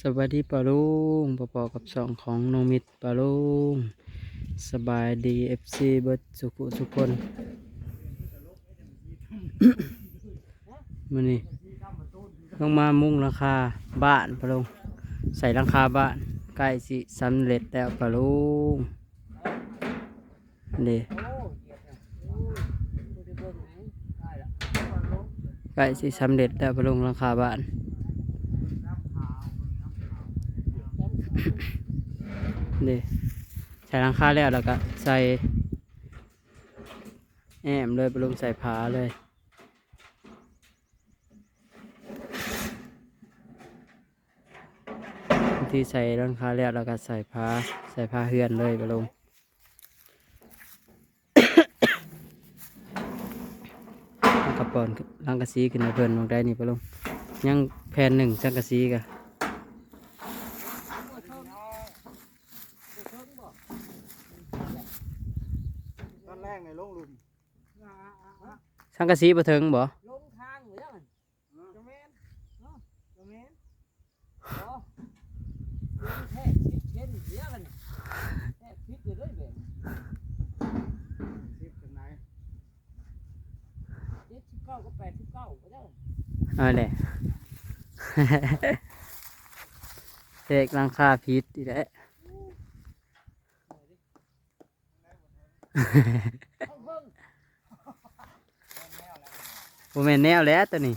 สวัสดีปาลุงปอปอกับสองของน้องมิตปาลุงสบายดีเอฟซีเบิร์ดสุขุสุกคนมันนี่ลงมามุ่งราคาบ้านปาลุงใส่ราคาบ้านใกล้สิสำเร็จแล้วปาลุงนี่ใกล้สิสำเร็จแล้วปาลุงราคาบ้าน นี่ใส่หลังคาแล้วแล้วก็ใส่แอมเลยไปลงใส่ผาเลยที่ใส่หลังคาแล้วแล้วก็ใส่ผ้าใส่ผ้าเฮือนเลยไปลงล้วกระปอนลังกะซีขึ้นมาเพิ่นลงได้นี่ไปลงยังแผ่นหนึ่งจังกะซีกะ ตอนแรกในลงหลุม สั งกะสีบ่ถึงบ่ลงทางอยู่แล้วมันจะแม่นตรงนี้อ๋อลงแค่ชิดเช่นเดียวกันเนี่ยแค่พิษอยู่เลยเว้ยสิบจากไหนเจ็ดสิบเก้าก็แปดสิบเก้าไปแล้วเอาแหละเด็กหลังคาพิษอีกแล้ว เอาเบิ่งบ่แม่นแนวแล้วตัวนี้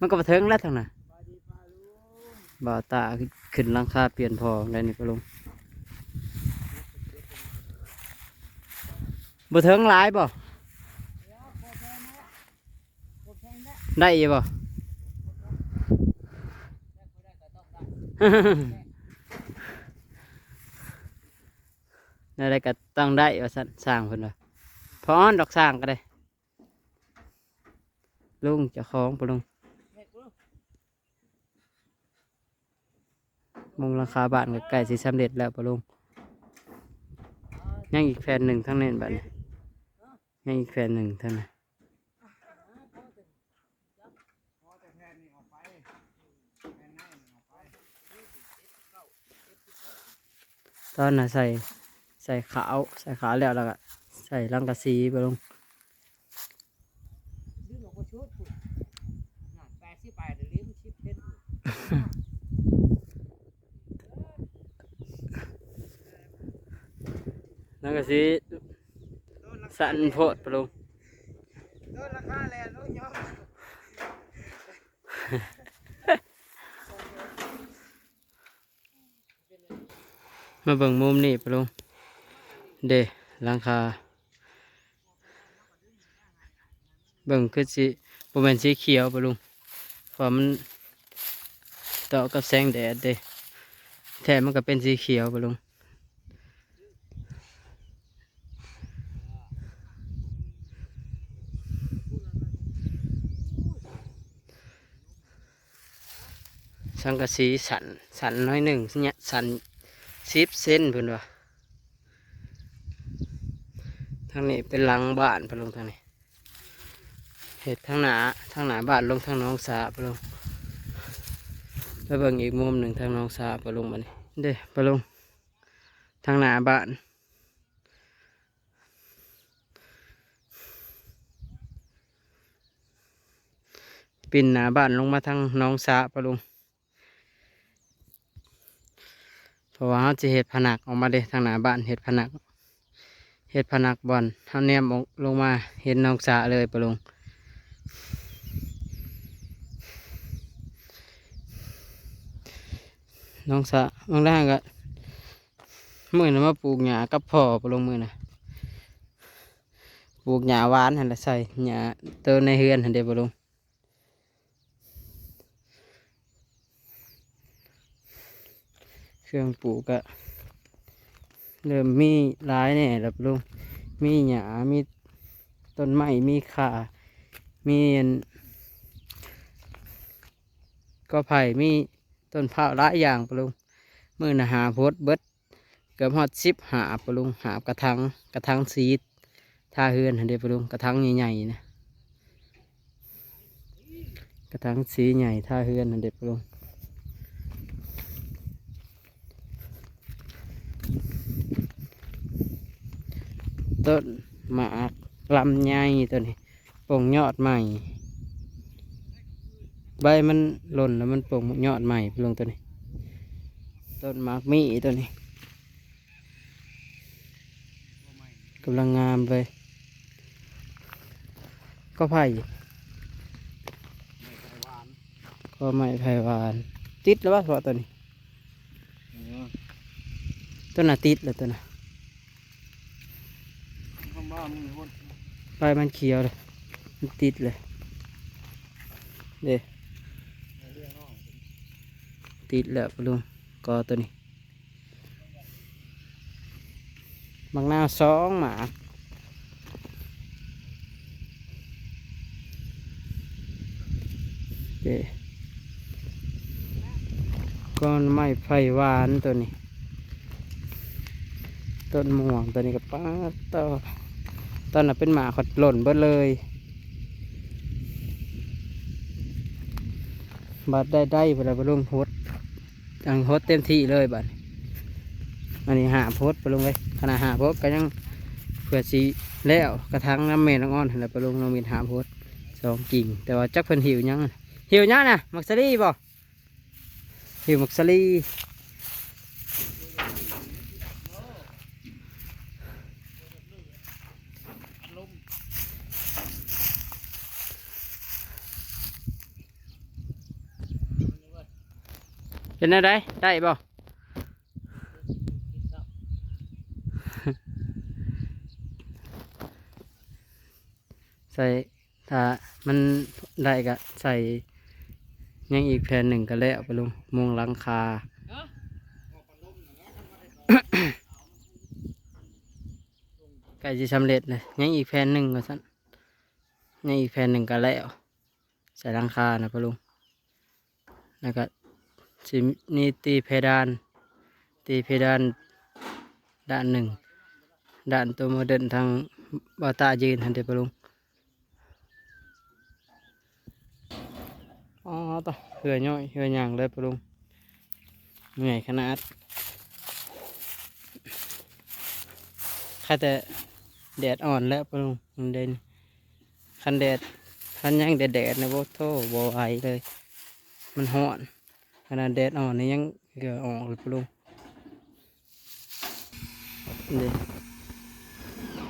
มันก็บ่ถึงแล้วทางน่ะบ่าวตาขึ้นลังคาเปลี่ยนพอได้นี่ก็ลงบ่ถึงหลายบ่เดี๋ยว อะได้อีบ่ได้ก็ต้องได้ว่าซั่นสร้างเพิ่นว่าพร้อนดอกสร้างก็ได้ ลุงเจ้าของปะลุงมุงราคาบ้านก็ใกล้สิสำเร็จแล้วปะลุงยังอีกแฟนหนึ่งทั้งนั้นบัดนี้ยังอีกแฟนหนึ่งทั้งนั้นพอแต่แทนนี่ออกไปแทนนั่นตอนน่ะใส่ ใส่ขาวใส่ขาวแล้วแล้วก็ใส่รังกะสีปลงดึงออกมาชุดน่ะแปดสิบแปดเดี๋ยวเลี้ยงชิดเช่นอยู่รังกะสีสั่นโพดไปลงโดนราคาแลนด์ลงยอมมาเบิ่งมุมนี่ไปลง เดลังคา เบิ่งคือสิบ่แม่นสีเขียวปะลุงเพราะมันต่อกับแสงแดดเดแท้มันก็เป็นสีเขียวปะลุงสังกะสีสันสันน้อยหนึ่งเนี่ยสันสิบเซนเพิ่อนว่า ทางนี้เป็นหลังบ้านไปลงทางนี้เห็ดทางหนาทางหนาบ้านลงทางน้องสาปลงไปเบิ่งอีกมุมหนึ่งทางน้องสาปลงมานี่เด้ปลงทางหนาบ้านปินหนาบ้านลงมาทางน้องสาปลงเพราะว่าเขาจะเห็ดผนักออกมาเด้ทางหนาบ้านเห็ดผนัก เห็ดผนักบอลเขาแนมออกลงมาเห็นน้องสาเลยปะลุงน้องสาบางแรกก็มือนะมาปลูกหญ้ากับพ่อปะลุงมือนะปลูกหญ้าหวานหันละใส่หญ้าเติมในเฮือนหันเดียวปะลุงเครื่องปลูกก็ เริ่มมีหลายแน่แล้วลุงมีหญ้ามีต้นไม้มีข่ามีอันก็ไผ่มีต้นพร้าวหลายอย่างปะลุงมือนหาพดเบิดเกือบฮอดสิบหาปะลุงหากระทังกระทังซีดท่าเฮือนหันเดีปะลุงกระทังใหญ่ๆนะกระถางสีใหญ่ท่าเฮือนเด็ดปะลุง ต้นหมากลำไยตัวนี้โป่งยอดใหม่ ใบมันหล่นแล้วมันโป่งยอดใหม่ปะลุงตัวนี้ ต้นหมากมีตัวนี้กำลังงามเลยก็ไผ่ไม่ไผ่หวานก็ไม้ไผ่หวาน ติดแล้ววะเพราะตัวนี้เออตัวน่ะติดแล้วตัวน่ะคำว่ามึงคน ใบมันเขียวเลยมันติดเลยเด้ติดแล้วปลุงกอตัวนี้บางหน้าสองหมาเด้ก้อนไม้ไผ่หวานตัวนี้ ต้นม่วงตัวนี้ก็ป้าดต่อ ตอนนั้นเป็นหมาขดหล่นเบิดเลยบัดได้ได้เวลาไปลงโพดยังโพดเต็มที่เลยบัดอันนี้หาโพดไปลงเลยขณะหาโพดก็ยังเผื่อสีแล้วกระทั่งน้ำเมนน้ำอ้อนเห็นแล้วไปลงน้ำมีหาโพดสองกิ่ง แต่ว่าจักเพิ่นหิวยังหิวยังนะมักซารีบ่หิวมักซารี่ เป็นอะไรได้บ่ใส่ถ้ามันได้ก็ใส่ยังอีกแผ่นหนึ่งก็แล้วไปลงมุงหลังคาใกล้จะสำเร็จเลยยังอีกแผ่นหนึ่งก็สั่นยังอีกแผ่นหนึ่งก็แล้วใส่หลังคานะปะลุงแล้วก็ สินี่ตีเพดาน ตีเพดานด้านหนึ่งด้านตัวโมเดินทางบาตายืนทันเดปลุงอ๋อต่อเหือย่อยเหือหยางเลยปลุงเหนื่อยขนาดแค่แต่แดดอ่อนแล้วปลุงมันเด่นคันแดดคันยังแดดแดดนะโบโทโบไหวเลย มันห่อน นาดแดดอ่อนนี่ยังเหงื่อออกเลยปลุงนี่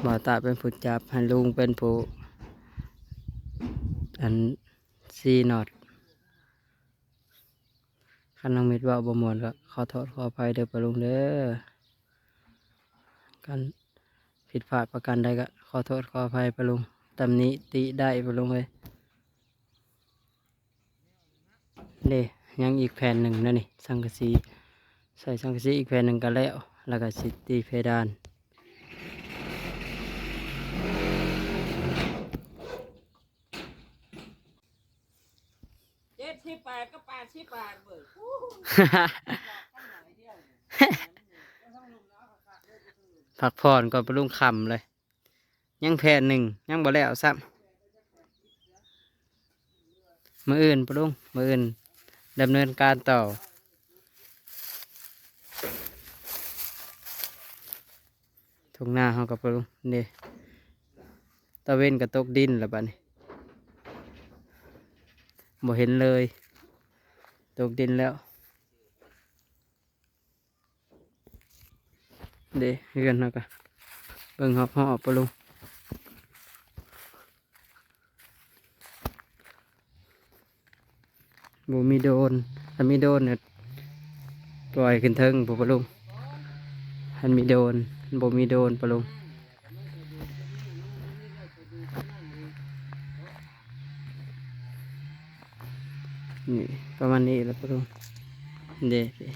บ่าวตาเป็นผู้จับให้ลุงเป็นผู้อันซีนอดคันน้องมิดว่าบ่มวนก็ขอโทษขออภัยเด้อปลุงเด้อการผิดพลาดประการใดก็ขอโทษขออภัยปลุงตำหนี้ติได้ปลุงเลยเด้ ยังอีกแผ่นหนึ่งนั่นนี่สังกะสีใส่สังกะสีอีกแผ่นหนึ่งก็แล้ว แล้วก็สิตีเพดานเจ็ดสิบแปดก็แปดสิบแปดเว้ยพักผ่อนก่อนปะลุงคำเลย ยังแผ่นหนึ่งยังบ่แล้วซ้ำมืออื่นปะลุงมืออื่น ดำเนินการต่อ ทุ่งนาเขากับปะลุงนี่ตะเวนกับตกดินแล้วบัดนี้บ่เห็นเลย ตกดินแล้ว เด้เรือนเขากะเบิ่งหอบหอบปะลุง บ่มีโดนถ้ามีโดนเนี่ยปล่อยขึ้นเทิงบ่ปะลุงถ้ามีโดนบ่มีโดนปะลุงนี่ประมาณนี้แหล้วปะลุงเด้เด้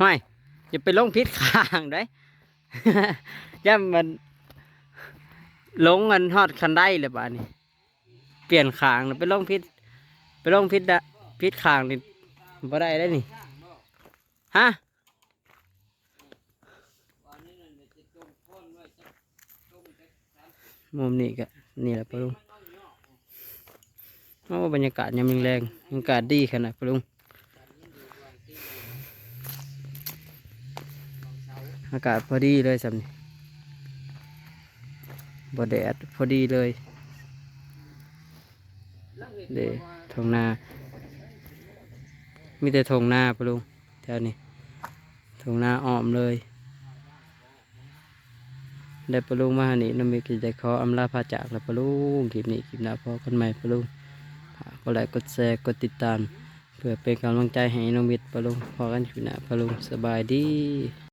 ห้อยอย่าไปลงพิษข้างได้ย่ำมันลงเงินฮอดคันได้เลยบ้านี้ เปลี่ยนขางไปลงพิษไปลงพิษดะ พิษขางนี่บ่ได้ได้นี่ฮะมุมนี้ก็นี่แหละปลุงโอ้บรรยากาศยามแรงบรรยากาศดีขนาดปลุงอากาศพอดีเลยสำนี่บ่แดดพอดีเลยเดทงนา มีแต่ทงหน้าปะลุงแถวนี้ทงหน้าอ้อมเลย ได้ปะลุงมาหานี่น้ำมีกิจใจขออำลาพาจากแล้วปะลุงคลิปนี้คลิปหน้าพอกันใหม่ปะลุงก็ไลค์กดแชร์กดติดตาม เพื่อเป็นกำลังใจให้น้องมิตรปะลุงพอกันคลิปหน้าปะลุงสบายดี